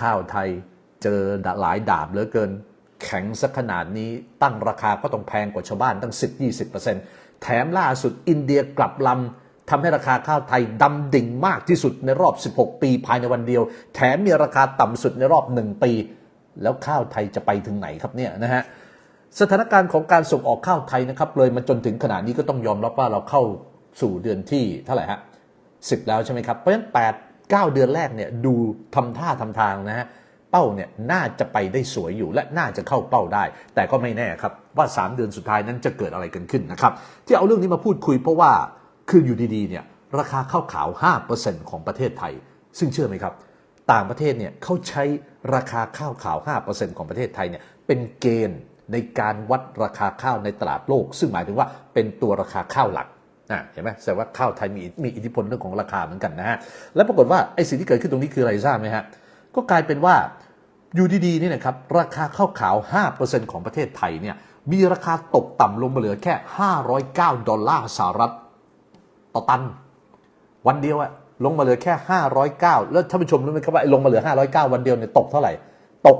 ข้าวไทยเจอหลายดาบเหลือเกิน แข็งสักขนาดนี้ตั้งราคาก็ต้องแพงกว่าชาวบ้านตั้ง 10-20%แถมล่าสุดอินเดียกลับลำทำให้ราคาข้าวไทยดำดิ่งมากที่สุดในรอบ 16 ปีภายในวันเดียว แถมมีราคาต่ำสุดในรอบ 1 ปี แล้วข้าวไทยจะไปถึงไหนครับเนี่ยนะฮะสถานการณ์ของการส่งออกข้าวไทยนะครับเลยมาจนถึงขนาดนี้ก็ต้องยอมรับว่าเราเข้าสู่เดือนที่เท่าไหร่ฮะสิบแล้วใช่ไหมครับเพราะฉะนั้น8 9 เดือนแรกเนี่ยดูทำท่าทำทางนะฮะเป้าเนี่ยน่าจะไปได้สวยอยู่และน่าจะเข้าเป้าได้ แต่ก็ไม่แน่ครับว่า 3 เดือนสุดท้ายนั้นจะเกิดอะไรกันขึ้นนะครับที่เอาเรื่องนี้มาพูดคุยเพราะว่าคืออยู่ดีๆเนี่ยราคาข้าวขาว 5%ของประเทศไทย ซึ่งเชื่อไหมครับ ต่างประเทศเนี่ยเขาใช้ราคาข้าวขาว 5%ของประเทศไทยเนี่ยเป็นเกณฑ์ในการวัดราคาข้าวในตลาดโลก ซึ่งหมายถึงว่าเป็นตัวราคาข้าวหลัก นะเห็นไหมแสดงว่าข้าวไทยมีมีอิทธิพลเรื่องของราคาเหมือนกันนะฮะและปรากฏว่าไอ้สิ่งที่เกิดขึ้นตรงนี้คืออะไรทราบไหมฮะก็กลายเป็นว่าอยู่ดีๆนี่นะครับราคาข้าวขาว 5%ของประเทศไทยเนี่ยมีราคาตกต่ำลงมาเหลือแค่ 509 ดอลลาร์สหรัฐต่อตัน วันเดียวอะลงมาเหลือแค่ 509 แล้วท่านผู้ชมรู้ไหมครับว่าไอ้ลงมาเหลือ 509 วันเดียวเนี่ยตกเท่าไหร่ ตก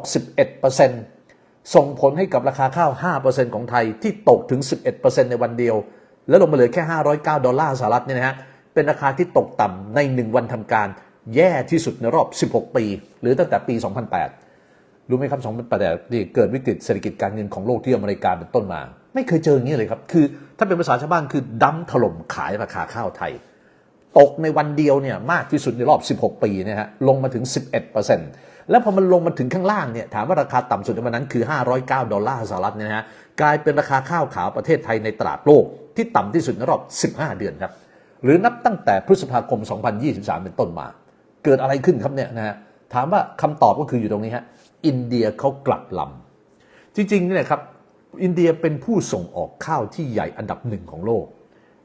11%ส่งผลให้กับราคาข้าว 5%ของไทยที่ตกถึง 11%ในวันเดียว แล้วลงมาเหลือแค่ 509 ดอลลาร์สหรัฐเนี่ยนะฮะ เป็นราคาที่ตกต่ำใน 1 วันทำการแย่ที่สุดในรอบ 16 ปี หรือตั้งแต่ปี 2008 รู้ไหมครับ 2008นี่เกิดวิกฤตเศรษฐกิจการเงินของโลกที่อเมริกาเป็นต้นมา ไม่เคยเจออย่างนี้เลยครับ คือถ้าเป็นภาษาชาวบ้านคือดั้มถล่มขายราคาข้าวไทย ตกในวันเดียวเนี่ยมากที่สุดในรอบ 16 ปีเนะฮะ ลงมาถึง 11% แล้วพอมันลงมาถึงข้างล่างเนี่ยถามว่าราคาต่ำสุดในวันนั้นคือ 509 ดอลลาร์สหรัฐเนี่ยนะฮะกลายเป็นราคาข้าวขาวประเทศไทยในตลาดโลกที่ต่ำที่สุดในรอบ 15 เดือนครับหรือนับตั้งแต่พฤษภาคม 2023 เป็นต้นมา เกิดอะไรขึ้นครับเนี่ยนะฮะถามว่าคำตอบก็คืออยู่ตรงนี้ฮะอินเดียเขากลับลำจริงๆเนี่ยครับอินเดียเป็นผู้ส่งออกข้าวที่ใหญ่อันดับหนึ่งของโลก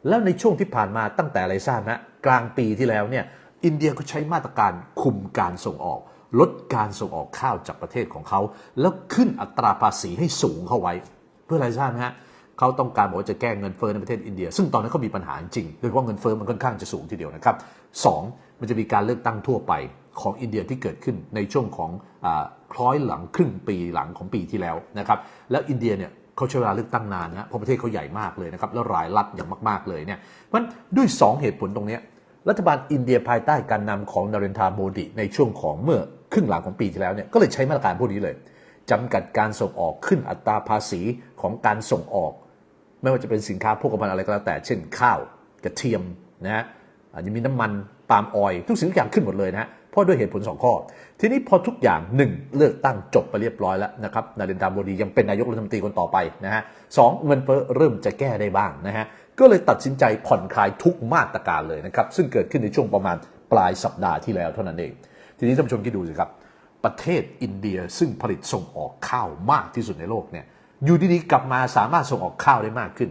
แล้วในช่วงที่ผ่านมาตั้งแต่อะไรทราบนะกลางปีที่แล้วเนี่ยอินเดียก็ใช้มาตรการคุมการส่งออก ลดการส่งออกข้าวจากประเทศของเขา แล้วขึ้นอัตราภาษีให้สูงเข้าไว้ เพื่ออะไรทราบไหมฮะเขาต้องการบอกว่าจะแก้เงินเฟ้อในประเทศอินเดีย ซึ่งตอนนั้นเขามีปัญหาจริงโดยเฉพาะเงินเฟ้อมันค่อนข้างจะสูงทีเดียวนะครับสองมันจะมีการเลือกตั้งทั่วไปของอินเดียที่เกิดขึ้นในช่วงของอคล้อยหลังครึ่งปีหลังของปีที่แล้วนะครับแล้วอินเดียเนี่ยเขาใช้เวลาเลือกตั้งนานนะเพราะประเทศเขาใหญ่มากเลยนะครับแล้วรายรัฐอย่างมาก ๆเลยเนี่ยเพราะฉะนั้นด้วย 2 เหตุผลตรงนี้รัฐบาลอินเดียภายใต้การนำของนาเรนทาโมดีในช่วงของเมื่อ ครึ่งหลังของปีที่แล้วเนี่ยก็เลยใช้มาตรการพวกนี้เลยจำกัดการส่งออกขึ้นอัตราภาษีของการส่งออก ไม่ว่าจะเป็นสินค้าโภคภัณฑ์อะไรก็แล้วแต่ เช่น ข้าวกระเทียมนะฮะอาจจะมีน้ำมันปาล์มออยล์ทุกสิ่งทุกอย่างขึ้นหมดเลยนะฮะเพราะด้วยเหตุผล 2 ข้อ ทีนี้พอทุกอย่าง 1 เลือกตั้งจบไปเรียบร้อยแล้วนะครับนาเรนทราโมดียังเป็นนายกรัฐมนตรีคนต่อไปนะฮะสองเงินเฟ้อเริ่มจะแก้ได้บ้างนะฮะก็เลยตัดสินใจผ่อนคลายทุกมาตรการเลยนะครับซึ่งเกิดขึ้นในช่วงประมาณปลายสัปดาห์ที่แล้วเท่านั้นเอง ทีนี้ท่านผู้ชมคิดดูสิครับ ประเทศอินเดียซึ่งผลิตส่งออกข้าวมากที่สุดในโลกเนี่ยอยู่ดีๆกลับมาสามารถส่งออกข้าวได้มากขึ้น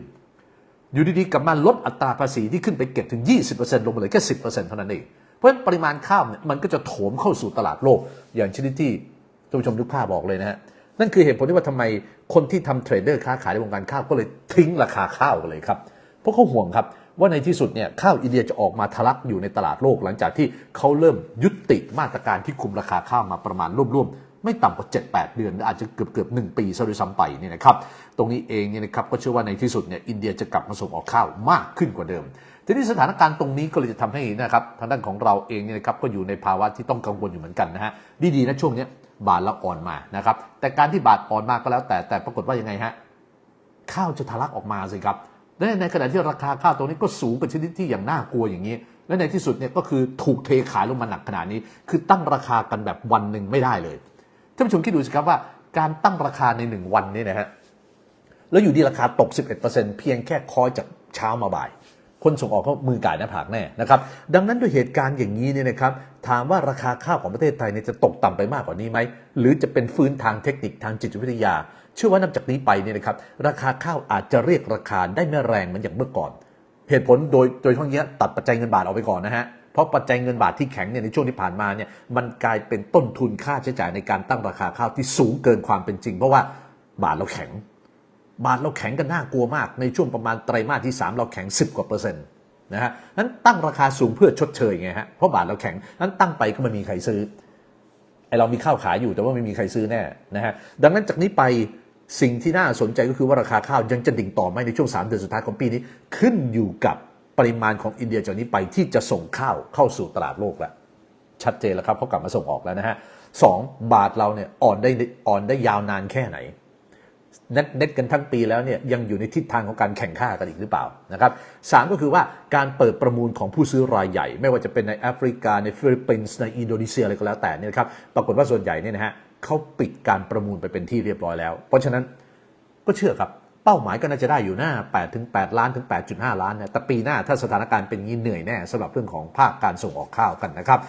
อยู่ดีๆกลับมาลดอัตราภาษีที่ขึ้นไปเก็บถึง 20%ลงมาเหลือแค่ 10%เท่านั้นเอง เพราะฉะนั้นปริมาณข้าวเนี่ยมันก็จะโถมเข้าสู่ตลาดโลก อย่างชนิดที่ท่านผู้ชมทุกภาพบอกเลยนะฮะนั่นคือเหตุผลที่ว่าทำไมคนที่ทำเทรดเดอร์ค้าขายในวงการข้าวก็เลยทิ้งราคาข้าวกันเลยครับ เพราะเขาห่วงครับว่าในที่สุดเนี่ยข้าวอินเดียจะออกมาทะลักอยู่ในตลาดโลกหลังจากที่เขาเริ่มยุติมาตรการที่คุมราคาข้าวมาประมาณร่วมๆไม่ต่ำกว่า 7-8 เดือน อาจจะเกือบเกือบหนึ่งปีซะด้วยซ้ำไปเนี่ยนะครับตรงนี้เองเนี่ยนะครับก็เชื่อว่าในที่สุดเนี่ยอินเดียจะกลับมาส่งออกข้าวมากขึ้นกว่าเดิม ทีนี้สถานการณ์ตรงนี้ก็เลยจะทำให้นะครับทางด้านของเราเองเนี่ยนะครับก็อยู่ในภาวะที่ต้องกังวลอยู่เหมือนกันนะฮะดีๆนะช่วงนี้บาทละอ่อนมานะครับแต่การที่บาทอ่อนมาก็แล้วแต่แต่ปรากฏว่ายังไงฮะข้าวจะทะลักออกมาสิครับ และในขณะที่ราคาข้าวตรงนี้ก็สูงเป็นชนิดที่อย่างน่ากลัวอย่างนี้ และในที่สุดเนี่ยก็คือถูกเทขายลงมาหนักขนาดนี้ คือตั้งราคากันแบบวันหนึ่งไม่ได้เลยท่านผู้ชมคิดดูสิครับว่าการตั้งราคาในหนึ่งวันนี้นะฮะแล้วอยู่ดีราคาตก 11%เพียงแค่คอยจากเช้ามาบ่าย คนส่งออกเขามือก่ายหน้าผากแน่นะครับดังนั้นด้วยเหตุการณ์อย่างนี้เนี่ยนะครับถามว่าราคาข้าวของประเทศไทยเนี่ยจะตกต่ำไปมากกว่านี้ไหมหรือจะเป็นฟื้นทางเทคนิคทางจิตวิทยา เชื่อว่านับจากนี้ไปเนี่ยนะครับราคาข้าวอาจจะเรียกราคาได้ไม่แรงเหมือนอย่างเมื่อก่อน เหตุผลโดยโดยทั้งนี้ตัดปัจจัยเงินบาทออกไปก่อนนะฮะเพราะปัจจัยเงินบาทที่แข็งเนี่ยในช่วงที่ผ่านมาเนี่ยมันกลายเป็นต้นทุนค่าใช้จ่ายในการตั้งราคาข้าวที่สูงเกินความเป็นจริง เพราะว่าบาทเราแข็ง บาทเราแข็งกันน่ากลัวมาก ในช่วงประมาณไตรมาสที่ 3 เราแข็ง 10 กว่าเปอร์เซ็นต์นะฮะนั้นตั้งราคาสูงเพื่อชดเชยไงฮะเพราะบาทเราแข็งนั้นตั้งไปก็ไม่มีใครซื้อไอเรามีข้าวขายอยู่แต่ว่าไม่มีใครซื้อแน่นะฮะดังนั้นจากนี้ไปสิ่งที่น่าสนใจก็คือว่าราคาข้าวยังจะดิ่งต่อไหมในช่วง 3 เดือนสุดท้ายของปีนี้ขึ้นอยู่กับปริมาณของอินเดียจากนี้ไปที่จะส่งข้าวเข้าสู่ตลาดโลกแล้วชัดเจนแล้วครับเขากลับมาส่งออกแล้วนะฮะสองบาทเราเนี่ยอ่อนได้อ่อนได้ยาวนานแค่ไหน น็ตเน็ตกันทั้งปีแล้วเนี่ยยังอยู่ในทิศทางของการแข่งข้ากันอีกหรือเปล่านะครับสามก็คือว่าการเปิดประมูลของผู้ซื้อรายใหญ่ ไม่ว่าจะเป็นในแอฟริกาในฟิลิปปินส์ในอินโดนีเซียอะไรก็แล้วแต่นี่นะครับปรากฏว่าส่วนใหญ่เนี่ยนะฮะเขาปิดการประมูลไปเป็นที่เรียบร้อยแล้ว เพราะฉะนั้นก็เชื่อครับเป้าหมายก็น่าจะได้อยู่หน้า8ถึง8ล้านถึง 8.5 ล้านนะแต่ปีหน้าถ้าสถานการณ์เป็นงี้เหนื่อยแน่สำหรับเรื่องของภาคการส่งออกข้าวกันนะครับ